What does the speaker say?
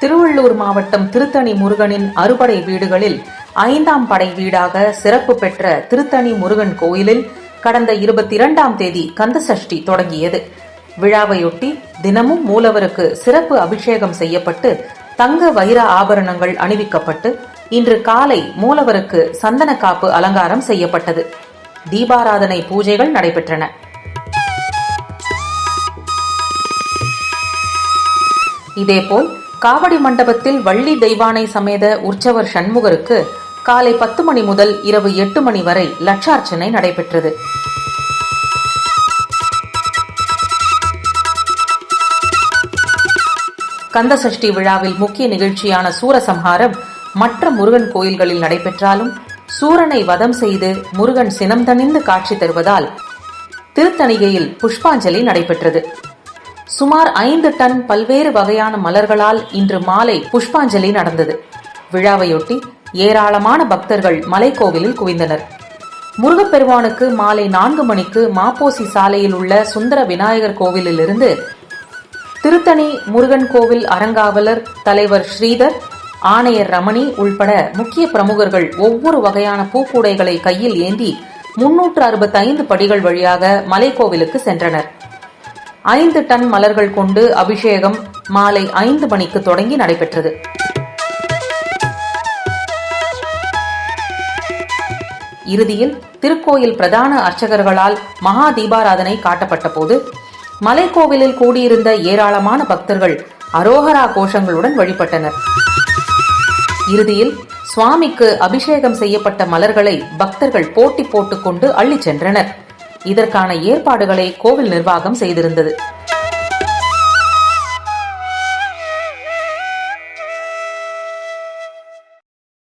திருவள்ளூர் மாவட்டம் திருத்தணி முருகனின் அறுபடை வீடுகளில் ஐந்தாம் படை வீடாக சிறப்பு பெற்ற திருத்தணி முருகன் கோயிலில் கடந்த இருபத்தி இரண்டாம் தேதி கந்தசஷ்டி தொடங்கியது. விழாவையொட்டி தினமும் மூலவருக்கு சிறப்பு அபிஷேகம் செய்யப்பட்டு தங்க வைர ஆபரணங்கள் அணிவிக்கப்பட்டு இன்று காலை மூலவருக்கு சந்தன காப்பு அலங்காரம் செய்யப்பட்டது. தீபாராதனை பூஜைகள் நடைபெற்றன. இதேபோல் காவடி மண்டபத்தில் வள்ளி தெய்வானை சமேத உற்சவர் சண்முகருக்கு காலை பத்து மணி முதல் இரவு எட்டு மணி வரை லட்சார்ச்சனை நடைபெற்றது. கந்தசஷ்டி விழாவில் முக்கிய நிகழ்ச்சியான சூரசம்ஹாரம் மற்ற முருகன் கோயில்களில் நடைபெற்றாலும் சூரனை வதம் செய்து முருகன் சினம் தணிந்து காட்சி தருவதால் திருத்தணிகையில் புஷ்பாஞ்சலி நடைபெற்றது. சுமார் ஐந்து டன் பல்வேறு வகையான மலர்களால் இன்று மாலை புஷ்பாஞ்சலி நடந்தது. விழாவையொட்டி ஏராளமான பக்தர்கள் மலைக்கோவிலில் குவிந்தனர். முருகப்பெருமானுக்கு மாலை நான்கு மணிக்கு மாப்போசி சாலையில் உள்ள சுந்தர விநாயகர் கோவிலிலிருந்து திருத்தணி முருகன் கோவில் அறங்காவலர் தலைவர் ஸ்ரீதர் ஆணையர் ரமணி உள்பட முக்கிய பிரமுகர்கள் ஒவ்வொரு வகையான பூக்கூடைகளை கையில் ஏந்தி முன்னூற்று அறுபத்தைந்து படிகள் வழியாக மலைக்கோவிலுக்கு சென்றனர். ஐந்து டன் மலர்கள் கொண்டு அபிஷேகம் மாலை ஐந்து மணிக்கு தொடங்கி நடைபெற்றது. இறுதியில் திருக்கோயில் பிரதான அர்ச்சகர்களால் மகா தீபாராதனை காட்டப்பட்ட போது மலைக்கோவிலில் கூடியிருந்த ஏராளமான பக்தர்கள் அரோகரா கோஷங்களுடன் வழிபட்டனர். இறுதியில் சுவாமிக்கு அபிஷேகம் செய்யப்பட்ட மலர்களை பக்தர்கள் போட்டி போட்டுக்கொண்டு அள்ளிச் சென்றனர். இதற்கான ஏற்பாடுகளை கோவில் நிர்வாகம் செய்திருந்தது.